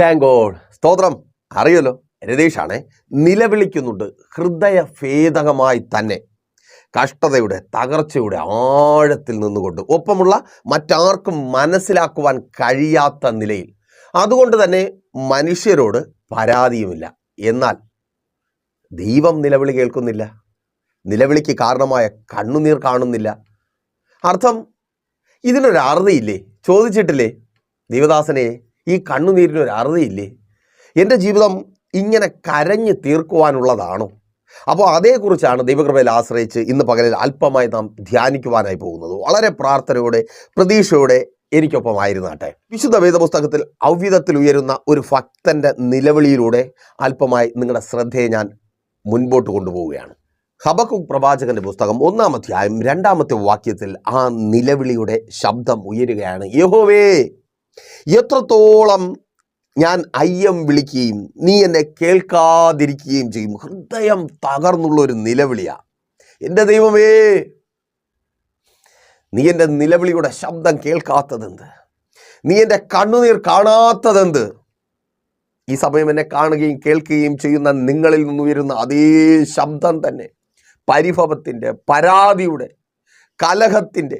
Thank സ്തോത്രം. അറിയല്ലോ രതീഷാണേ നിലവിളിക്കുന്നുണ്ട്. ഹൃദയഭേദകമായി തന്നെ. കഷ്ടതയുടെ തകർച്ചയുടെ ആഴത്തിൽ നിന്നുകൊണ്ട്. ഒപ്പമുള്ള മറ്റാർക്കും മനസ്സിലാക്കുവാൻ കഴിയാത്ത നിലയിൽ. അതുകൊണ്ട് തന്നെ മനുഷ്യരോട് പരാതിയുമില്ല. എന്നാൽ ദൈവം നിലവിളി കേൾക്കുന്നില്ല. നിലവിളിക്ക് കാരണമായ കണ്ണുനീർ കാണുന്നില്ല. അർത്ഥം ഇതിനൊരു അറുതിയില്ലേ ചോദിച്ചിട്ടില്ലേ? ദൈവദാസനെ ഈ കണ്ണുനീരിനൊരു അറുതിയില്ലേ? എന്റെ ജീവിതം ഇങ്ങനെ കരഞ്ഞ് തീർക്കുവാനുള്ളതാണോ? അപ്പോൾ അതേക്കുറിച്ചാണ് ദൈവകൃപയിൽ ആശ്രയിച്ച് ഇന്ന് പകലിൽ അല്പമായി നാം ധ്യാനിക്കുവാനായി പോകുന്നത്. വളരെ പ്രാർത്ഥനയോടെ പ്രതീക്ഷയോടെ എനിക്കൊപ്പമായിരുന്നാട്ടെ. വിശുദ്ധ വേദപുസ്തകത്തിൽ ഔവിധത്തിൽ ഉയരുന്ന ഒരു ഭക്തന്റെ നിലവിളിയിലൂടെ അല്പമായി നിങ്ങളുടെ ശ്രദ്ധയെ ഞാൻ മുൻപോട്ട് കൊണ്ടുപോവുകയാണ്. ഹബക്കു പ്രവാചകന്റെ പുസ്തകം ഒന്നാമത്തെ അധ്യായം രണ്ടാമത്തെ വാക്യത്തിൽ ആ നിലവിളിയുടെ ശബ്ദം ഉയരുകയാണ്. യഹോവേ! എത്രത്തോളം ഞാൻ അയ്യം വിളിക്കുകയും നീ എന്നെ കേൾക്കാതിരിക്കുകയും ചെയ്യും. ഹൃദയം തകർന്നുള്ള ഒരു നിലവിളിയാ. എന്റെ ദൈവമേ നീ എന്റെ നിലവിളിയുടെ ശബ്ദം കേൾക്കാത്തതെന്ത്? നീ എന്റെ കണ്ണുനീർ കാണാത്തതെന്ത്? ഈ സമയം എന്നെ കാണുകയും കേൾക്കുകയും ചെയ്യുന്ന നിങ്ങളിൽ നിന്ന് വരുന്ന അതേ ശബ്ദം തന്നെ പരിഭവത്തിന്റെ പരാതിയുടെ കലഹത്തിന്റെ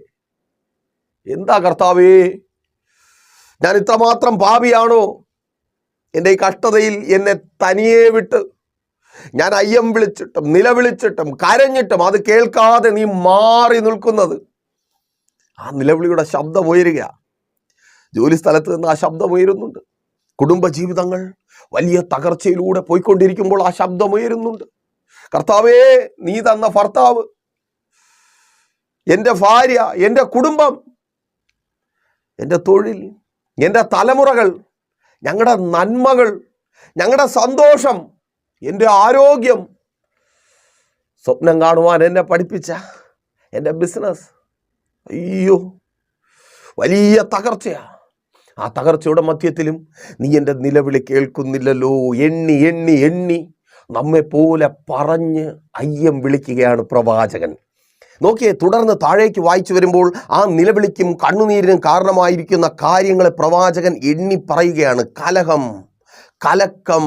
എന്താ കർത്താവേ ഞാൻ ഇത്രമാത്രം പാപിയാണോ? എന്റെ ഈ കഷ്ടതയിൽ എന്നെ തനിയെ വിട്ട് ഞാൻ അയ്യം വിളിച്ചിട്ടും നിലവിളിച്ചിട്ടും കരഞ്ഞിട്ടും അത് കേൾക്കാതെ നീ മാറി നിൽക്കുന്നത്. ആ നിലവിളിയുടെ ശബ്ദം ഉയരുക ജോലി സ്ഥലത്ത് നിന്ന് ആ ശബ്ദം ഉയരുന്നുണ്ട്. കുടുംബജീവിതങ്ങൾ വലിയ തകർച്ചയിലൂടെ പോയിക്കൊണ്ടിരിക്കുമ്പോൾ ആ ശബ്ദം ഉയരുന്നുണ്ട്. കർത്താവേ നീ തന്ന ഭർത്താവ് എന്റെ ഭാര്യ എന്റെ കുടുംബം എന്റെ തൊഴിൽ എന്റെ തലമുറകൾ ഞങ്ങളുടെ നന്മകൾ ഞങ്ങളുടെ സന്തോഷം എന്റെ ആരോഗ്യം സ്വപ്നം കാണുവാൻ എന്നെ പഠിപ്പിച്ച എന്റെ ബിസിനസ് അയ്യോ വലിയ തകർച്ചയാണ് ആ തകർച്ചയുടെ മധ്യത്തിലും നീ എന്റെ നിലവിളി കേൾക്കുന്നില്ലല്ലോ. എണ്ണി എണ്ണി എണ്ണി. നമ്മെപ്പോലെ പോലെ പറഞ്ഞ് അയ്യം വിളിക്കുകയാണ് പ്രവാചകൻ. നോക്കിയേ തുടർന്ന് താഴേക്ക് വായിച്ചു വരുമ്പോൾ ആ നിലവിളിക്കും കണ്ണുനീരിനും കാരണമായിരിക്കുന്ന കാര്യങ്ങളെ പ്രവാചകൻ എണ്ണി പറയുകയാണ്. കലഹം കലക്കം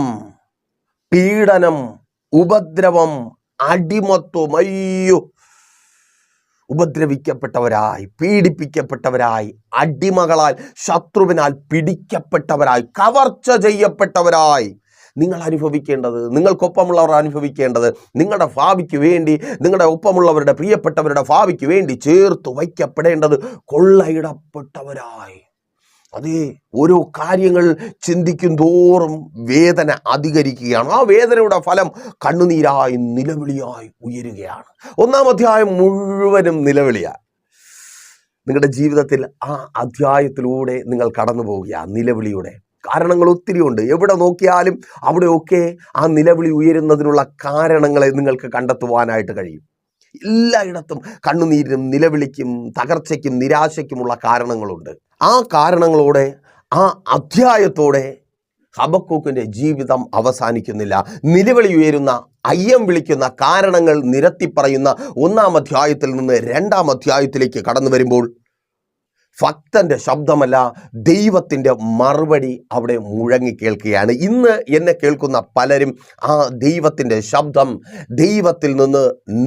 പീഡനം ഉപദ്രവം അടിമത്വം. അയ്യോ! ഉപദ്രവിക്കപ്പെട്ടവരായി പീഡിപ്പിക്കപ്പെട്ടവരായി അടിമകളാൽ ശത്രുവിനാൽ പിടിക്കപ്പെട്ടവരായി കവർച്ച ചെയ്യപ്പെട്ടവരായി. നിങ്ങൾ അനുഭവിക്കേണ്ടത് നിങ്ങൾക്കൊപ്പമുള്ളവർ അനുഭവിക്കേണ്ടത് നിങ്ങളുടെ ഭാവിക്ക് വേണ്ടി നിങ്ങളുടെ ഒപ്പമുള്ളവരുടെ പ്രിയപ്പെട്ടവരുടെ ഭാവിക്ക് വേണ്ടി ചേർത്ത് വയ്ക്കപ്പെടേണ്ടത് കൊള്ളയിടപ്പെട്ടവരായി. അതേ ഓരോ കാര്യങ്ങൾ ചിന്തിക്കും തോറും വേദന അധികരിക്കുകയാണ്. ആ വേദനയുടെ ഫലം കണ്ണുനീരായി നിലവിളിയായി ഉയരുകയാണ്. ഒന്നാം അധ്യായം മുഴുവനും നിലവിളിയാണ് നിങ്ങളുടെ ജീവിതത്തിൽ ആ അധ്യായത്തിലൂടെ നിങ്ങൾ കടന്നു പോവുക നിലവിളിയുടെ കാരണങ്ങൾ ഒത്തിരിയുണ്ട് എവിടെ നോക്കിയാലും അവിടെയൊക്കെ ആ നിലവിളി ഉയരുന്നതിനുള്ള കാരണങ്ങളെ നിങ്ങൾക്ക് കണ്ടെത്തുവാനായിട്ട് കഴിയും. എല്ലായിടത്തും കണ്ണുനീരിനും നിലവിളിക്കും തകർച്ചയ്ക്കും നിരാശയ്ക്കുമുള്ള കാരണങ്ങളുണ്ട്. ആ കാരണങ്ങളോടെ ആ അധ്യായത്തോടെ ഹബക്കൂക്കിന്റെ ജീവിതം അവസാനിക്കുന്നില്ല. നിലവിളി ഉയരുന്ന അയ്യം വിളിക്കുന്ന കാരണങ്ങൾ നിരത്തി പറയുന്ന ഒന്നാം അധ്യായത്തിൽ നിന്ന് രണ്ടാം അധ്യായത്തിലേക്ക് കടന്നു വരുമ്പോൾ ഭക്തന്റെ ശബ്ദമല്ല ദൈവത്തിന്റെ മറുപടി അവിടെ മുഴങ്ങി കേൾക്കുകയാണ്. ഇന്ന് എന്നെ കേൾക്കുന്ന പലരും ആ ദൈവത്തിന്റെ ശബ്ദം ദൈവത്തിൽ നിന്ന്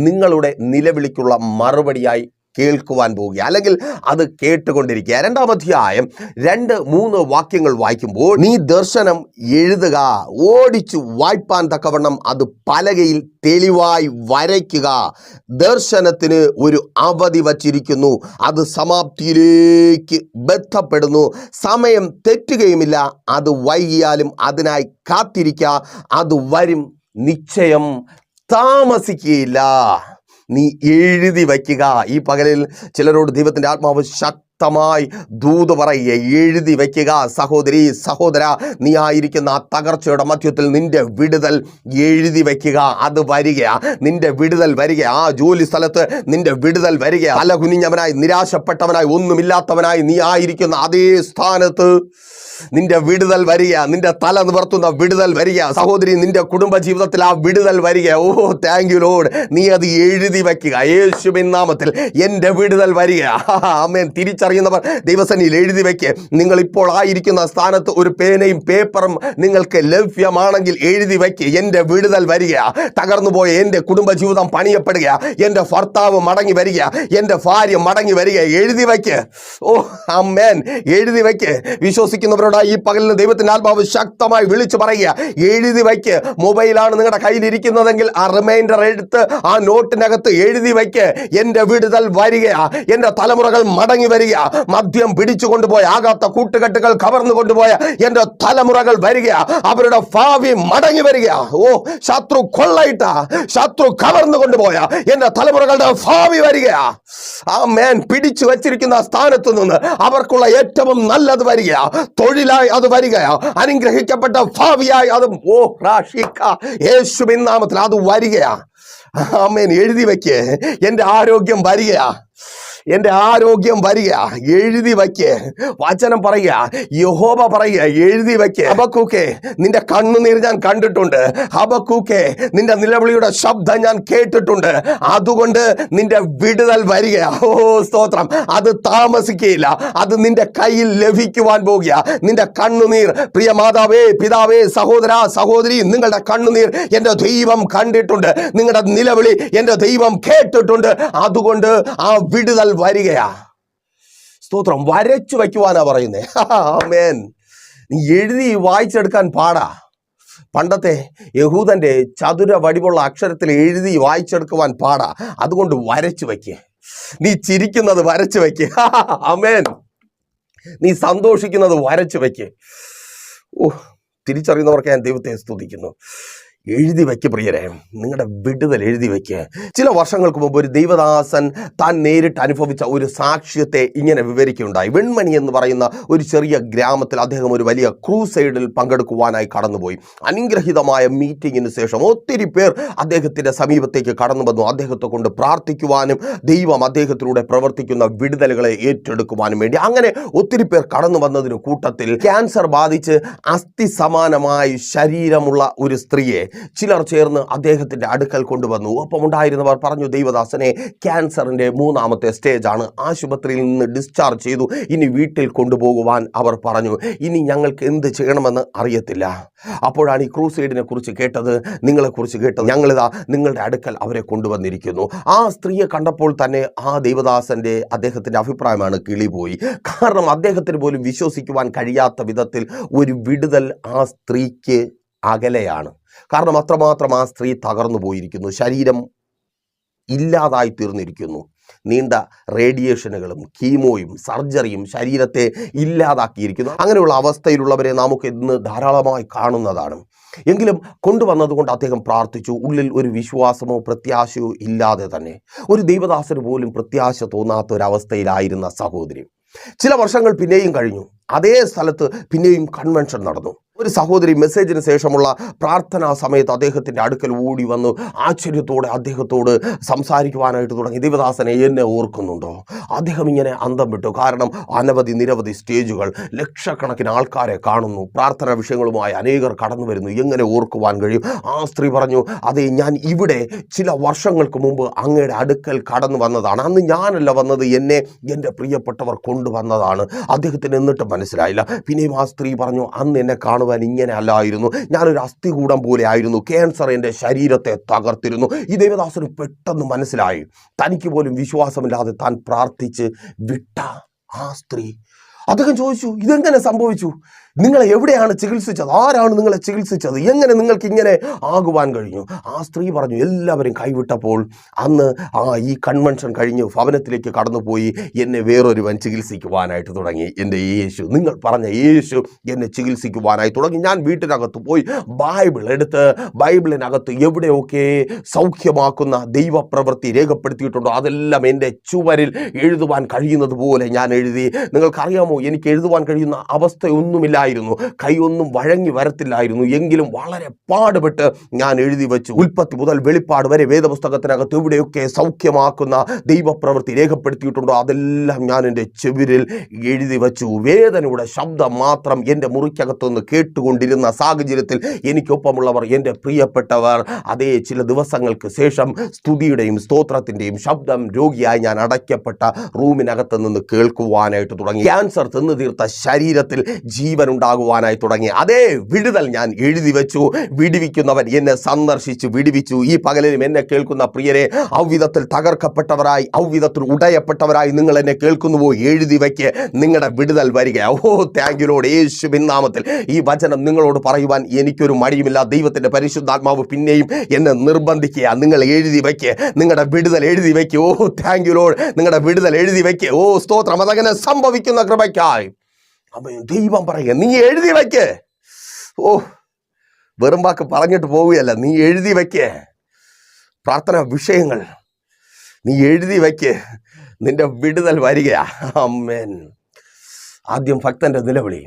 നിങ്ങളുടെ നിലവിളിക്കുള്ള മറുപടിയായി കേൾക്കുവാൻ പോവുക അല്ലെങ്കിൽ അത് കേട്ടുകൊണ്ടിരിക്കുക. രണ്ടാം അധ്യായം രണ്ട് മൂന്ന് വാക്യങ്ങൾ വായിക്കുമ്പോൾ നീ ദർശനം എഴുതുക. ഓടിച്ചു വായ്പാൻ തക്കവണ്ണം അത് പലകയിൽ തെളിവായി വരയ്ക്കുക. ദർശനത്തിന് ഒരു അവധി വച്ചിരിക്കുന്നു. അത് സമാപ്തിയിലേക്ക് ബന്ധപ്പെടുന്നു. സമയം തെറ്റുകയുമില്ല. അത് വൈകിയാലും അതിനായി കാത്തിരിക്കുക. അത് വരും നിശ്ചയം. താമസിക്കുകയില്ല. നീ എഴുതി വയ്ക്കുക. ഈ പകലിൽ ചിലരോട് ദൈവത്തിന്റെ ആത്മാവ് ശക്തമായി ദൂത് പറയുക എഴുതി വയ്ക്കുക. സഹോദരി സഹോദര നീ ആയിരിക്കുന്ന ആ തകർച്ചയുടെ മധ്യത്തിൽ നിന്റെ വിടുതൽ എഴുതി വയ്ക്കുക. അത് വരിക നിന്റെ വിടുതൽ വരിക ആ ജോലി സ്ഥലത്ത് നിന്റെ വിടുതൽ വരിക അല കുനിഞ്ഞവനായി നിരാശപ്പെട്ടവനായി ഒന്നുമില്ലാത്തവനായി നീ ആയിരിക്കുന്ന അതേ സ്ഥാനത്ത് നിന്റെ വിടുതൽ വരിക നിന്റെ തല നിവർത്തുന്ന വിടുതൽ വരിക. സഹോദരി നിന്റെ കുടുംബ ജീവിതത്തിൽ ആ വിടുതൽ വരിക. ഓ താങ്ക് യു ലോഡ് നീ അത് എഴുതി വയ്ക്കുക. യേശുവിൻ നാമത്തിൽ എന്റെ വിടുതൽ വരിക. അമ്മേൻ തിരിച്ചറിയുന്നവർ ദൈവസനിയിൽ എഴുതി വയ്ക്കുക നിങ്ങൾ ഇപ്പോൾ ആയിരിക്കുന്ന സ്ഥാനത്ത് ഒരു പേനയും പേപ്പറും നിങ്ങൾക്ക് ലഭ്യമാണെങ്കിൽ എഴുതി വയ്ക്കുക എന്റെ വിടുതൽ വരിക. തകർന്നുപോയ എന്റെ കുടുംബജീവിതം പണിയപ്പെടുക. എന്റെ ഭർത്താവ് മടങ്ങി വരിക. എന്റെ ഭാര്യ മടങ്ങി വരിക. എഴുതി വയ്ക്കുക ഓ അമ്മേൻ എഴുതി വയ്ക്കുക വിശ്വസിക്കുന്നവരോട് ഈ പകലിന് ദൈവത്തിന്റെ ആത്മാവ് ശക്തമായി വിളിച്ചു പറയുക. എഴുതി വയ്ക്ക്. മൊബൈലാണ് നിങ്ങളുടെ കയ്യിലിരിക്കുന്നതെങ്കിൽ ആ റിമൈൻഡർ എടുത്ത് ആ നോട്ടിനകത്ത് എഴുതി വയ്ക്ക്. എന്റെ വിടുതൽ വരിക. എന്റെ തലമുറകൾ മടങ്ങി വരിക. മദ്യം പിടിച്ചു കൊണ്ടുപോയ ആകാത്ത കൂട്ടുകെട്ടുകൾ കവർന്നു കൊണ്ടുപോയ എന്റെ തലമുറകൾ വരിക. അവരുടെ ഭാവി മടങ്ങി വരിക. ഓ ശത്രു കൊള്ളയിട്ട ശത്രു കവർന്നു കൊണ്ടുപോയ എന്റെ തലമുറകളുടെ ഭാവി വരിക. ആ മേൻ പിടിച്ചു വച്ചിരിക്കുന്ന സ്ഥാനത്ത് നിന്ന് അവർക്കുള്ള ഏറ്റവും നല്ലത് വരിക. തൊഴിലായി അത് വരിക അനുഗ്രഹിക്കപ്പെട്ട ഭാവിയായി അത് ഓ അത് വരികയാ. ആമേൻ. എഴുതി വയ്ക്കേ എന്റെ ആരോഗ്യം വരികയാ. എന്റെ ആരോഗ്യം വരിക. എഴുതി വയ്ക്ക്. വചനം പറയുക. യഹോബ പറയുക. എഴുതി വയ്ക്ക്. ഹബക്കൂക്കെ നിന്റെ കണ്ണുനീർ ഞാൻ കണ്ടിട്ടുണ്ട്. ഹബക്കൂക്കെ നിന്റെ നിലവിളിയുടെ ശബ്ദം ഞാൻ കേട്ടിട്ടുണ്ട്. അതുകൊണ്ട് നിന്റെ വിടുതൽ വരിക. ഓ സ്തോത്രം. അത് താമസിക്കുകയില്ല അത് നിന്റെ കയ്യിൽ ലഭിക്കുവാൻ പോകുക. നിന്റെ കണ്ണുനീർ പ്രിയ മാതാവേ പിതാവേ സഹോദര സഹോദരി നിങ്ങളുടെ കണ്ണുനീർ എന്റെ ദൈവം കണ്ടിട്ടുണ്ട്. നിങ്ങളുടെ നിലവിളി എന്റെ ദൈവം കേട്ടിട്ടുണ്ട്. അതുകൊണ്ട് ആ വിടുതൽ വരികയാ. സ്തോത്രം. വരച്ചു വയ്ക്കുവാനാ പറയുന്നേ. മേൻ നീ എഴുതി വായിച്ചെടുക്കാൻ പാടാ. പണ്ടത്തെ യഹൂദന്റെ ചതുര വടിവുള്ള അക്ഷരത്തിൽ എഴുതി വായിച്ചെടുക്കുവാൻ പാടാ. അതുകൊണ്ട് വരച്ചു വയ്ക്കുക നീ ചിരിക്കുന്നത് വരച്ചു വയ്ക്കുക അമേൻ നീ സന്തോഷിക്കുന്നത് വരച്ചു വയ്ക്കുക ഓ തിരിച്ചറിയുന്നവർക്ക് ഞാൻ ദൈവത്തെ സ്തുതിക്കുന്നു. എഴുതി വയ്ക്ക് പ്രിയരെ. നിങ്ങളുടെ വിടുതൽ എഴുതി വയ്ക്ക്. ചില വർഷങ്ങൾക്ക് മുമ്പ് ഒരു ദൈവദാസൻ താൻ നേരിട്ട് അനുഭവിച്ച ഒരു സാക്ഷ്യത്തെ ഇങ്ങനെ വിവരിക്കുകയുണ്ടായി. വെൺമണി എന്ന് പറയുന്ന ഒരു ചെറിയ ഗ്രാമത്തിൽ അദ്ദേഹം ഒരു വലിയ ക്രൂസൈഡിൽ പങ്കെടുക്കുവാനായി കടന്നുപോയി. അനുഗ്രഹീതമായ മീറ്റിങ്ങിന് ശേഷം ഒത്തിരി പേർ അദ്ദേഹത്തിന്റെ സമീപത്തേക്ക് കടന്നു വന്നു. അദ്ദേഹത്തെ കൊണ്ട് പ്രാർത്ഥിക്കുവാനും ദൈവം അദ്ദേഹത്തിലൂടെ പ്രവർത്തിക്കുന്ന വിടുതലുകളെ ഏറ്റെടുക്കുവാനും വേണ്ടി അങ്ങനെ ഒത്തിരി പേർ കടന്നു വന്നതിന് കൂട്ടത്തിൽ ക്യാൻസർ ബാധിച്ച് അസ്ഥി സമാനമായി ശരീരമുള്ള ഒരു സ്ത്രീയെ ചിലർ ചേർന്ന് അദ്ദേഹത്തിന്റെ അടുക്കൽ കൊണ്ടുവന്നു. ഒപ്പം ഉണ്ടായിരുന്നവർ പറഞ്ഞു ദൈവദാസനെ ക്യാൻസറിന്റെ മൂന്നാമത്തെ സ്റ്റേജാണ് ആശുപത്രിയിൽ നിന്ന് ഡിസ്ചാർജ് ചെയ്തു. ഇനി വീട്ടിൽ കൊണ്ടുപോകുവാൻ അവർ പറഞ്ഞു. ഇനി ഞങ്ങൾക്ക് എന്ത് ചെയ്യണമെന്ന് അറിയത്തില്ല. അപ്പോഴാണ് ഈ ക്രൂസൈഡിനെ കുറിച്ച് കേട്ടത് നിങ്ങളെക്കുറിച്ച് കേട്ടത്. ഞങ്ങളിതാ നിങ്ങളുടെ അടുക്കൽ അവരെ കൊണ്ടുവന്നിരിക്കുന്നു. ആ സ്ത്രീയെ കണ്ടപ്പോൾ തന്നെ ആ ദൈവദാസന്റെ അദ്ദേഹത്തിന്റെ അഭിപ്രായമാണ് കിളിപോയി. കാരണം അദ്ദേഹത്തിന് പോലും വിശ്വസിക്കുവാൻ കഴിയാത്ത വിധത്തിൽ ഒരു വിടുതൽ ആ സ്ത്രീക്ക് അകലെയാണ്. കാരണം അത്രമാത്രം ആ സ്ത്രീ തകർന്നു പോയിരിക്കുന്നു. ശരീരം ഇല്ലാതായി തീർന്നിരിക്കുന്നു. നീണ്ട റേഡിയേഷനുകളും കീമോയും സർജറിയും ശരീരത്തെ ഇല്ലാതാക്കിയിരിക്കുന്നു. അങ്ങനെയുള്ള അവസ്ഥയിലുള്ളവരെ നമുക്ക് ഇന്ന് ധാരാളമായി കാണുന്നതാണ്. എങ്കിലും കൊണ്ടുവന്നതുകൊണ്ട് അദ്ദേഹം പ്രാർത്ഥിച്ചു ഉള്ളിൽ ഒരു വിശ്വാസമോ പ്രത്യാശയോ ഇല്ലാതെ തന്നെ. ഒരു ദൈവദാസന് പോലും പ്രത്യാശ തോന്നാത്ത ഒരവസ്ഥയിലായിരുന്ന സഹോദരി. ചില വർഷങ്ങൾ പിന്നെയും കഴിഞ്ഞു. അതേ സ്ഥലത്ത് പിന്നെയും കൺവെൻഷൻ നടന്നു. ഒരു സഹോദരി മെസ്സേജിന് ശേഷമുള്ള പ്രാർത്ഥനാ സമയത്ത് അദ്ദേഹത്തിന്റെ അടുക്കൽ ഓടി വന്ന്. ആശ്ചര്യത്തോടെ അദ്ദേഹത്തോട് സംസാരിക്കുവാനായിട്ട് തുടങ്ങി. ദേവദാസനെ എന്നെ ഓർക്കുന്നുണ്ടോ? അദ്ദേഹം ഇങ്ങനെ അന്തം വിട്ടു. കാരണം അനവധി നിരവധി സ്റ്റേജുകൾ ലക്ഷക്കണക്കിന് ആൾക്കാരെ കാണുന്നു. പ്രാർത്ഥനാ വിഷയങ്ങളുമായി അനേകർ കടന്നു വരുന്നു. എങ്ങനെ ഓർക്കുവാൻ കഴിയും? ആ സ്ത്രീ പറഞ്ഞു അതെ ഞാൻ ഇവിടെ ചില വർഷങ്ങൾക്ക് മുമ്പ് അങ്ങയുടെ അടുക്കൽ കടന്നു വന്നതാണ്. അന്ന് ഞാനല്ല വന്നത്. എന്നെ എന്റെ പ്രിയപ്പെട്ടവർ കൊണ്ടുവന്നതാണ്. അദ്ദേഹത്തിന് എന്നിട്ട് മനസ്സിലായില്ല. പിന്നെയും ആ സ്ത്രീ പറഞ്ഞു അന്ന് എന്നെ കാണുവാൻ ഇങ്ങനെ അല്ലായിരുന്നു. ഞാനൊരു അസ്ഥികൂടം പോലെ ആയിരുന്നു. ക്യാൻസർ എന്റെ ശരീരത്തെ തകർത്തിരുന്നു. ഈ ദേവദാസന് പെട്ടെന്ന് മനസ്സിലായി. തനിക്ക് പോലും വിശ്വാസമില്ലാതെ താൻ പ്രാർത്ഥിച്ച് വിട്ട ആ സ്ത്രീ. അദ്ദേഹം ചോദിച്ചു ഇതെങ്ങനെ സംഭവിച്ചു? നിങ്ങളെ എവിടെയാണ് ചികിത്സിച്ചത്? ആരാണ് നിങ്ങളെ ചികിത്സിച്ചത്? എങ്ങനെ നിങ്ങൾക്ക് ഇങ്ങനെ ആകുവാൻ കഴിഞ്ഞു? ആ സ്ത്രീ പറഞ്ഞു എല്ലാവരും കൈവിട്ടപ്പോൾ അന്ന് ആ ഈ കൺവെൻഷൻ കഴിഞ്ഞു ഭവനത്തിലേക്ക് കടന്നുപോയി എന്നെ വേറൊരുവൻ ചികിത്സിക്കുവാനായിട്ട് തുടങ്ങി. എന്റെ യേശു നിങ്ങൾ പറഞ്ഞ യേശു എന്നെ ചികിത്സിക്കുവാനായി തുടങ്ങി. ഞാൻ വീട്ടിനകത്ത് പോയി ബൈബിൾ എടുത്ത് ബൈബിളിനകത്ത് എവിടെയൊക്കെ സൗഖ്യമാക്കുന്ന ദൈവപ്രവൃത്തി രേഖപ്പെടുത്തിയിട്ടുണ്ടോ അതെല്ലാം എന്റെ ചുവരിൽ എഴുതുവാൻ കഴിയുന്നത് പോലെ ഞാൻ എഴുതി. നിങ്ങൾക്കറിയാമോ എനിക്ക് എഴുതുവാൻ കഴിയുന്ന അവസ്ഥയൊന്നുമില്ലായിരുന്നു വരത്തില്ലായിരുന്നു കൈയൊന്നും വഴങ്ങി വരത്തില്ലായിരുന്നു. എങ്കിലും വളരെ പാടുപെട്ട് ഞാൻ എഴുതി വെച്ചു. ഉൽപ്പത്തി മുതൽ വെളിപ്പാട് വരെ വേദപുസ്തകത്തിനകത്ത് എവിടെയൊക്കെ സൗഖ്യമാക്കുന്ന ദൈവപ്രവൃത്തി രേഖപ്പെടുത്തിയിട്ടുണ്ടോ അതെല്ലാം ഞാൻ എന്റെ ചെവിരിൽ എഴുതി വച്ചു. വേദനയുടെ ശബ്ദം മാത്രം എന്റെ മുറിക്കകത്തുനിന്ന് കേട്ടുകൊണ്ടിരുന്ന സാഹചര്യത്തിൽ എനിക്കൊപ്പമുള്ളവർ എന്റെ പ്രിയപ്പെട്ടവർ അതേ ചില ദിവസങ്ങൾക്ക് ശേഷം സ്തുതിയുടെയും സ്തോത്രത്തിന്റെയും ശബ്ദം രോഗിയായി ഞാൻ അടയ്ക്കപ്പെട്ട റൂമിനകത്ത് നിന്ന് കേൾക്കുവാനായിട്ട് തുടങ്ങി. ക്യാൻസർ തിന്നു തീർത്ത ശരീരത്തിൽ ജീവൻ ഉണ്ടാകുവാനായി തുടങ്ങി അതേ വിടുതൽ ഞാൻ എഴുതി വെച്ചു. വിടിവിക്കുന്നവൻ എന്നെ സന്ദർശിച്ചു വിടിവിച്ചു. ഈ പകലിലും എന്നെ കേൾക്കുന്ന പ്രിയരെ ഔവിധത്തിൽ തകർക്കപ്പെട്ടവരായി ഔവിധത്തിൽ ഉടയപ്പെട്ടവരായി നിങ്ങൾ എന്നെ കേൾക്കുന്നുവോ? എഴുതി വയ്ക്ക് നിങ്ങളുടെ വിടുതൽ വരിക. ഓ താങ്ക് യുലോട് യേശുവിൻ നാമത്തിൽ ഈ വചനം നിങ്ങളോട് പറയുവാൻ എനിക്കൊരു മടിയുമില്ല. ദൈവത്തിന്റെ പരിശുദ്ധാത്മാവ് പിന്നെയും എന്നെ നിർബന്ധിക്കുക നിങ്ങൾ എഴുതി വയ്ക്ക് നിങ്ങളുടെ വിടുതൽ എഴുതി വയ്ക്ക് ഓ താങ്ക് യുലോട് നിങ്ങളുടെ വിടുതൽ എഴുതി വയ്ക്ക് ഓ സ്തോത്രം. അതങ്ങനെ സംഭവിക്കുന്ന കൃപയ്ക്കായി. അമ്മ ദൈവം പറയുക നീ എഴുതി വയ്ക്കേ ഓ വെറും വാക്ക് പറഞ്ഞിട്ട് പോവുകയല്ല നീ എഴുതി വയ്ക്കേ പ്രാർത്ഥന വിഷയങ്ങൾ. നീ എഴുതി വയ്ക്ക് നിന്റെ വിടുതൽ വരികയാ. അമ്മേൻ. ആദ്യം ഭക്തന്റെ നിലവിളി.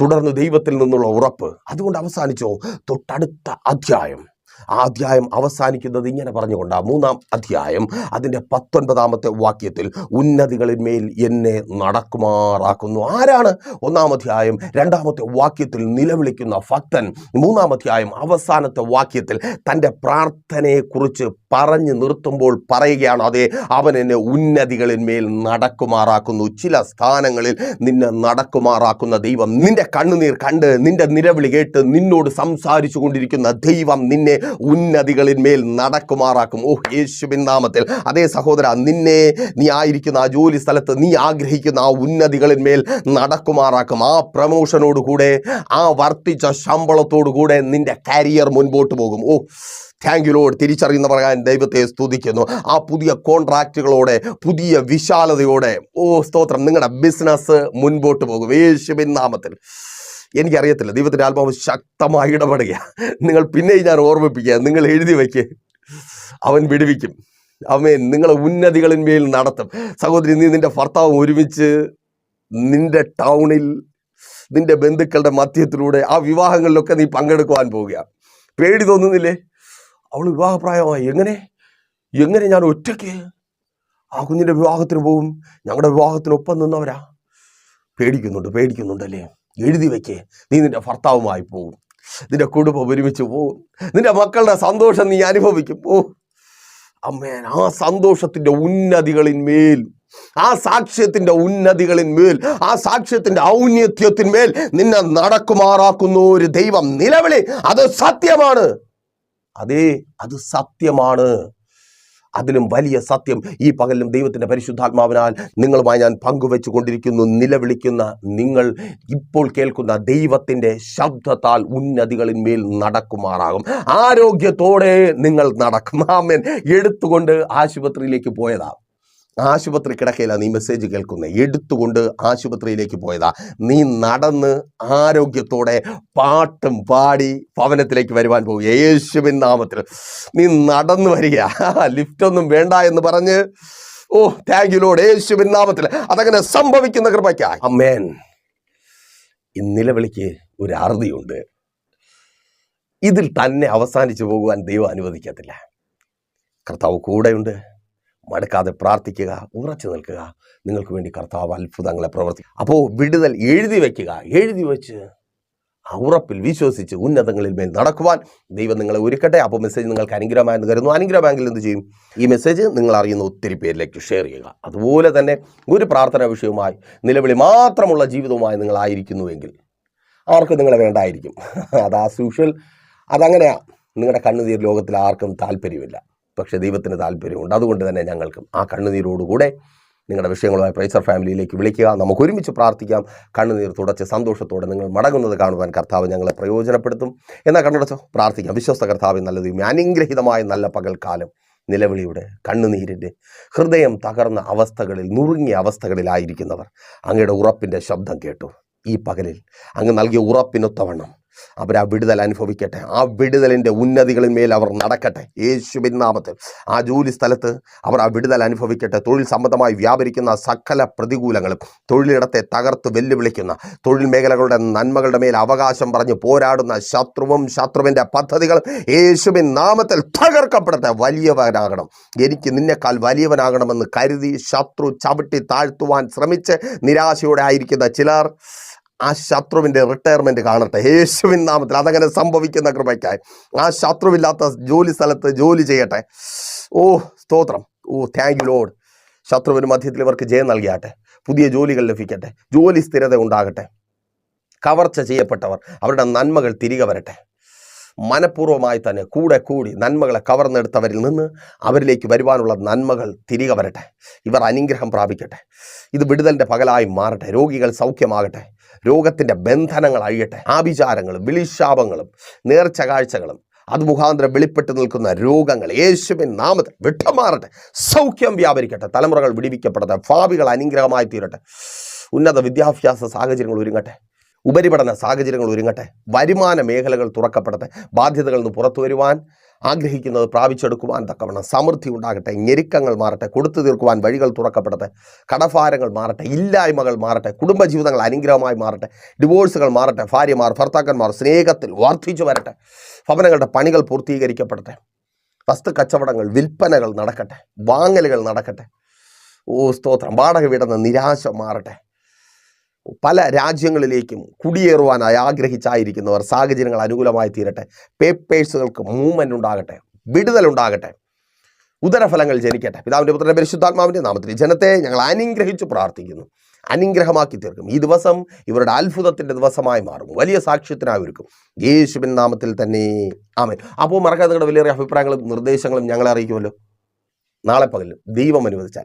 തുടർന്ന് ദൈവത്തിൽ നിന്നുള്ള ഉറപ്പ്. അതുകൊണ്ട് അവസാനിച്ചോ തൊട്ടടുത്ത അധ്യായം. ആ അധ്യായം അവസാനിക്കുന്നത് ഇങ്ങനെ പറഞ്ഞുകൊണ്ടാണ് മൂന്നാം അധ്യായം അതിന്റെ പത്തൊൻപതാമത്തെ വാക്യത്തിൽ ഉന്നതികളിന്മേൽ എന്നെ നടക്കുമാറാക്കുന്നു. ആരാണ് ഒന്നാം അധ്യായം രണ്ടാമത്തെ വാക്യത്തിൽ നിലവിളിക്കുന്ന ഭക്തൻ? മൂന്നാം അധ്യായം അവസാനത്തെ വാക്യത്തിൽ തന്റെ പ്രാർത്ഥനയെക്കുറിച്ച് പറഞ്ഞു നിർത്തുമ്പോൾ പറയുകയാണ് അതെ അവൻ എന്നെ ഉന്നതികളിന്മേൽ നടക്കുമാറാക്കുന്നു. ചില സ്ഥാനങ്ങളിൽ നിന്നെ നടക്കുമാറാക്കുന്ന ദൈവം നിന്റെ കണ്ണുനീർ കണ്ട് നിന്റെ നിലവിളി കേട്ട് നിന്നോട് സംസാരിച്ചു കൊണ്ടിരിക്കുന്ന ദൈവം നിന്നെ ഉന്നതികളിന്മേൽ നടക്കുമാറാക്കും. ഓ യേശുവിൻ നാമത്തിൽ. അതേ സഹോദര നിന്നെ നീ ആയിരിക്കുന്ന ആ ജോലി സ്ഥലത്ത് നീ ആഗ്രഹിക്കുന്ന ആ ഉന്നതികളിന്മേൽ നടക്കുമാറാക്കും. ആ പ്രമോഷനോടുകൂടെ ആ വർത്തിച്ച ശമ്പളത്തോടു കൂടെ നിന്റെ കരിയർ മുൻപോട്ട് പോകും. ഓ താങ്ക് യു ലോഡ് തിരിച്ചറിയുന്ന പറയാൻ ദൈവത്തെ സ്തുതിക്കുന്നു. ആ പുതിയ കോൺട്രാക്റ്റുകളോടെ പുതിയ വിശാലതയോടെ ഓ സ്തോത്രം. നിങ്ങളുടെ ബിസിനസ് മുൻപോട്ട് പോകും. യേശുവിൻ നാമത്തിൽ. എനിക്കറിയത്തില്ല ദൈവത്തിന്റെ ആത്മാവ് ശക്തമായി ഇടപെടുക നിങ്ങൾ പിന്നെയും ഞാൻ ഓർമ്മിപ്പിക്കുക. നിങ്ങൾ എഴുതി വയ്ക്കുക അവൻ വിടുവിക്കും. അവൻ നിങ്ങളെ ഉന്നതികളിന്മേൽ നടത്തും. സഹോദരി നീ നിന്റെ ഭർത്താവ് ഒരുമിച്ച് നിന്റെ ടൗണിൽ നിന്റെ ബന്ധുക്കളുടെ മധ്യത്തിലൂടെ ആ വിവാഹങ്ങളിലൊക്കെ നീ പങ്കെടുക്കുവാൻ പോവുക പേടി തോന്നുന്നില്ലേ? അവൾ വിവാഹപ്രായമായി. എങ്ങനെ? എങ്ങനെ ഞാൻ ഒറ്റയ്ക്ക്? ആ കുഞ്ഞിന്റെ വിവാഹത്തിന് പോകും ഞങ്ങളുടെ വിവാഹത്തിനൊപ്പം നിന്നവരാ. പേടിക്കുന്നുണ്ട് പേടിക്കുന്നുണ്ടല്ലേ? എഴുതി വയ്ക്കേ നീ നിന്റെ ഭർത്താവുമായി പോകും നിന്റെ കുടുംബം ഒരുമിച്ച് പോവും. നിന്റെ മക്കളുടെ സന്തോഷം നീ അനുഭവിക്കും. പോ. അമ്മേൻ ആ സന്തോഷത്തിന്റെ ഉന്നതികളിന്മേൽ ആ സാക്ഷ്യത്തിന്റെ ഉന്നതികളിന്മേൽ ആ സാക്ഷ്യത്തിന്റെ ഔന്നത്യത്തിന്മേൽ നിന്നെ നടക്കുമാറാക്കുന്ന ഒരു ദൈവം നിലവിളി. അത് സത്യമാണ്. അതേ അത് സത്യമാണ്. അതിലും വലിയ സത്യം ഈ പകലിലും ദൈവത്തിന്റെ പരിശുദ്ധാത്മാവിനാൽ നിങ്ങളുമായി ഞാൻ പങ്കുവെച്ചു കൊണ്ടിരിക്കുന്നു നിലവിളിക്കുന്ന നിങ്ങൾ ഇപ്പോൾ കേൾക്കുന്ന ദൈവത്തിന്റെ ശബ്ദത്താൽ ഉന്നതികളിന്മേൽ നടക്കുമാറാകും. ആരോഗ്യത്തോടെ നിങ്ങൾ നടക്കും. ആമേൻ. എടുത്തുകൊണ്ട് ആശുപത്രിയിലേക്ക് പോയതാ. ആശുപത്രി കിടക്കയിലാണ് നീ മെസ്സേജ് കേൾക്കുന്നത് എടുത്തുകൊണ്ട് ആശുപത്രിയിലേക്ക് പോയതാ. നീ നടന്ന് ആരോഗ്യത്തോടെ പാട്ടും പാടി ഭവനത്തിലേക്ക് വരുവാൻ പോകും. യേശുവിൻ നാമത്തിൽ. നീ നടന്നു വരിക ലിഫ്റ്റൊന്നും വേണ്ട എന്ന് പറഞ്ഞ്. ഓ താങ്ക് യു ലോഡ് യേശുവിൻ നാമത്തിൽ. അതങ്ങനെ സംഭവിക്കുന്ന കൃപക്കായി അമ്മേൻ ഈ നിലവിളിക്ക് ഒരു അറുതിയുണ്ട് ഇതിൽ തന്നെ അവസാനിച്ചു പോകുവാൻ ദൈവം അനുവദിക്കത്തില്ല. കർത്താവ് കൂടെയുണ്ട്. മടുക്കാതെ പ്രാർത്ഥിക്കുക ഉറച്ചു നിൽക്കുക. നിങ്ങൾക്ക് വേണ്ടി കർത്താവ് അത്ഭുതങ്ങളെ പ്രവർത്തിക്കുക അപ്പോൾ വിടുതൽ എഴുതി വയ്ക്കുക എഴുതി വെച്ച് ആ ഉറപ്പിൽ വിശ്വസിച്ച് ഉന്നതങ്ങളിൽ മേൽ നടക്കുവാൻ ദൈവം നിങ്ങളെ ഒരുക്കട്ടെ. അപ്പോൾ മെസ്സേജ് നിങ്ങൾക്ക് അനുഗ്രഹമായെന്ന് കരുതുന്നു. ബാങ്കിൽ എന്ത് ചെയ്യും? ഈ മെസ്സേജ് നിങ്ങൾ അറിയുന്ന ഒത്തിരി പേരിലേക്ക് ഷെയർ ചെയ്യുക. അതുപോലെ തന്നെ ഒരു പ്രാർത്ഥനാ വിഷയവുമായി നിലവിളി മാത്രമുള്ള ജീവിതവുമായി നിങ്ങളായിരിക്കുന്നുവെങ്കിൽ അവർക്ക് നിങ്ങളെ വേണ്ടായിരിക്കും? അത് ആസ് യൂഷ്വൽ അതങ്ങനെയാണ് നിങ്ങളുടെ കണ്ണുനീർ ലോകത്തിൽ ആർക്കും താല്പര്യമില്ല. പക്ഷേ ദൈവത്തിന് താല്പര്യമുണ്ട്. അതുകൊണ്ട് തന്നെ ഞങ്ങൾക്കും ആ കണ്ണുനീരോടുകൂടെ നിങ്ങളുടെ വിഷയങ്ങളുമായി പ്രൈസർ ഫാമിലിയിലേക്ക് വിളിക്കുക. നമുക്ക് ഒരുമിച്ച് പ്രാർത്ഥിക്കാം. കണ്ണുനീർ തുടച്ച് സന്തോഷത്തോടെ നിങ്ങൾ മടങ്ങുന്നത് കാണുവാൻ കർത്താവ് ഞങ്ങളെ പ്രയോജനപ്പെടുത്തും. എന്നാൽ കണ്ണടച്ചോ പ്രാർത്ഥിക്കാം. വിശ്വസ്ത കർത്താവ് നല്ലത് അനുഗ്രഹിതമായ നല്ല പകൽക്കാലം നിലവിളിയുടെ കണ്ണുനീരിന്റെ ഹൃദയം തകർന്ന അവസ്ഥകളിൽ നുറുങ്ങിയ അവസ്ഥകളിലായിരിക്കുന്നവർ അങ്ങയുടെ ഉറപ്പിന്റെ ശബ്ദം കേട്ടു. ഈ പകലിൽ അങ്ങ് നൽകിയ ഉറപ്പിനൊത്തവണ്ണം അവർ ആ വിടുതൽ അനുഭവിക്കട്ടെ. ആ വിടുതലിന്റെ ഉന്നതികളിന്മേൽ അവർ നടക്കട്ടെ. യേശുവിൻ നാമത്തിൽ. ആ ജോലി സ്ഥലത്ത് അവർ ആ വിടുതൽ അനുഭവിക്കട്ടെ. തൊഴിൽ സംബന്ധമായി വ്യാപരിക്കുന്ന സകല പ്രതികൂലങ്ങളും തൊഴിലിടത്തെ തകർത്ത് വെല്ലുവിളിക്കുന്ന തൊഴിൽ മേഖലകളുടെ നന്മകളുടെ മേൽ അവകാശം പറഞ്ഞ് പോരാടുന്ന ശത്രുവും ശത്രുവിന്റെ പദ്ധതികളും യേശുവിൻ നാമത്തിൽ തകർക്കപ്പെടട്ടെ. വലിയവനാകണം എനിക്ക് നിന്നെക്കാൾ വലിയവനാകണമെന്ന് കരുതി ശത്രു ചവിട്ടി താഴ്ത്തുവാൻ ശ്രമിച്ച് നിരാശയോടെ ആയിരിക്കുന്ന ചിലർ ആ ശത്രുവിന്റെ റിട്ടയർമെന്റ് കാണട്ടെ. യേശുവിൻ നാമത്തിൽ അതങ്ങനെ സംഭവിക്കുന്ന കൃപയ്ക്കായി. ആ ശത്രുവില്ലാത്ത ജോലി സ്ഥലത്ത് ജോലി ചെയ്യട്ടെ. ഓ സ്തോത്രം. ഓ താങ്ക് യു ലോഡ് ശത്രുവിന് മധ്യത്തിൽ ഇവർക്ക് ജയം നൽകിയാട്ടെ. പുതിയ ജോലികൾ ലഭിക്കട്ടെ. ജോലി സ്ഥിരത ഉണ്ടാകട്ടെ. കവർച്ച ചെയ്യപ്പെട്ടവർ അവരുടെ നന്മകൾ തിരികെ വരട്ടെ. മനഃപൂർവമായി തന്നെ കൂടെ കൂടി നന്മകളെ കവർന്നെടുത്തവരിൽ നിന്ന് അവരിലേക്ക് വരുവാനുള്ള നന്മകൾ തിരികെ വരട്ടെ. ഇവർ അനുഗ്രഹം പ്രാപിക്കട്ടെ. ഇത് വിടുതലിന്റെ പകലായി മാറട്ടെ. രോഗികൾ സൗഖ്യമാകട്ടെ. രോഗത്തിന്റെ ബന്ധനങ്ങൾ അഴിയട്ടെ ആഭിചാരങ്ങളും വിളിശാപങ്ങളും നേർച്ച കാഴ്ചകളും അത് മുഖാന്തരം വെളിപ്പെട്ട് നിൽക്കുന്ന രോഗങ്ങൾ യേശുവിൻ നാമത്തിൽ വിട്ടമാറട്ടെ. സൗഖ്യം വ്യാപരിക്കട്ടെ. തലമുറകൾ വിടിവിക്കപ്പെടട്ടെ. ഭാവികൾ അനുഗ്രഹമായി തീരട്ടെ. ഉന്നത വിദ്യാഭ്യാസ സാഹചര്യങ്ങൾ ഒരുങ്ങട്ടെ. ഉപരിപഠന സാഹചര്യങ്ങൾ ഒരുങ്ങട്ടെ. വരുമാന മേഖലകൾ തുറക്കപ്പെടട്ടെ. ബാധ്യതകളിൽ നിന്ന് പുറത്തു വരുവാൻ ആഗ്രഹിക്കുന്നത് പ്രാപിച്ചെടുക്കുവാൻ തക്കവണ്ണം സമൃദ്ധി ഉണ്ടാകട്ടെ ഞെരുക്കങ്ങൾ മാറട്ടെ കൊടുത്തു തീർക്കുവാൻ വഴികൾ തുറക്കപ്പെടട്ടെ കടഭാരങ്ങൾ മാറട്ടെ ഇല്ലായ്മകൾ മാറട്ടെ കുടുംബജീവിതങ്ങൾ അനുഗ്രഹമായി മാറട്ടെ ഡിവോഴ്സുകൾ മാറട്ടെ ഭാര്യമാർ ഭർത്താക്കന്മാർ സ്നേഹത്തിൽ വർദ്ധിച്ചു വരട്ടെ ഭവനങ്ങളുടെ പണികൾ പൂർത്തീകരിക്കപ്പെടട്ടെ വസ്തു കച്ചവടങ്ങൾ വിൽപ്പനകൾ നടക്കട്ടെ വാങ്ങലുകൾ നടക്കട്ടെ. ഓ സ്തോത്രം. വാടക വീടുന്ന നിരാശ മാറട്ടെ. പല രാജ്യങ്ങളിലേക്കും കുടിയേറുവാനായി ആഗ്രഹിച്ചായിരിക്കുന്നവർ സാഹചര്യങ്ങൾ അനുകൂലമായി തീരട്ടെ. പേപ്പേഴ്സുകൾക്ക് മൂവ്മെന്റ് ഉണ്ടാകട്ടെ വിടുതലുണ്ടാകട്ടെ ഉദരഫലങ്ങൾ ജനിക്കട്ടെ. പിതാവിന്റെ പുത്രന്റെ പരിശുദ്ധാത്മാവിന്റെ നാമത്തിൽ ജനത്തെ ഞങ്ങൾ അനുഗ്രഹിച്ചു പ്രാർത്ഥിക്കുന്നു. അനുഗ്രഹമാക്കി തീർക്കും. ഈ ദിവസം ഇവരുടെ അത്ഭുതത്തിന്റെ ദിവസമായി മാറും. വലിയ സാക്ഷ്യത്തിനായി ഒരുക്കും. യേശുവിൻ നാമത്തിൽ തന്നെ. ആമേൻ. അപ്പോൾ മറക്കാതെ നിങ്ങളുടെ വലിയ അഭിപ്രായങ്ങളും നിർദ്ദേശങ്ങളും ഞങ്ങളെ അറിയിക്കുമല്ലോ. നാളെ പകലും ദൈവം അനുവദിച്ചാൽ.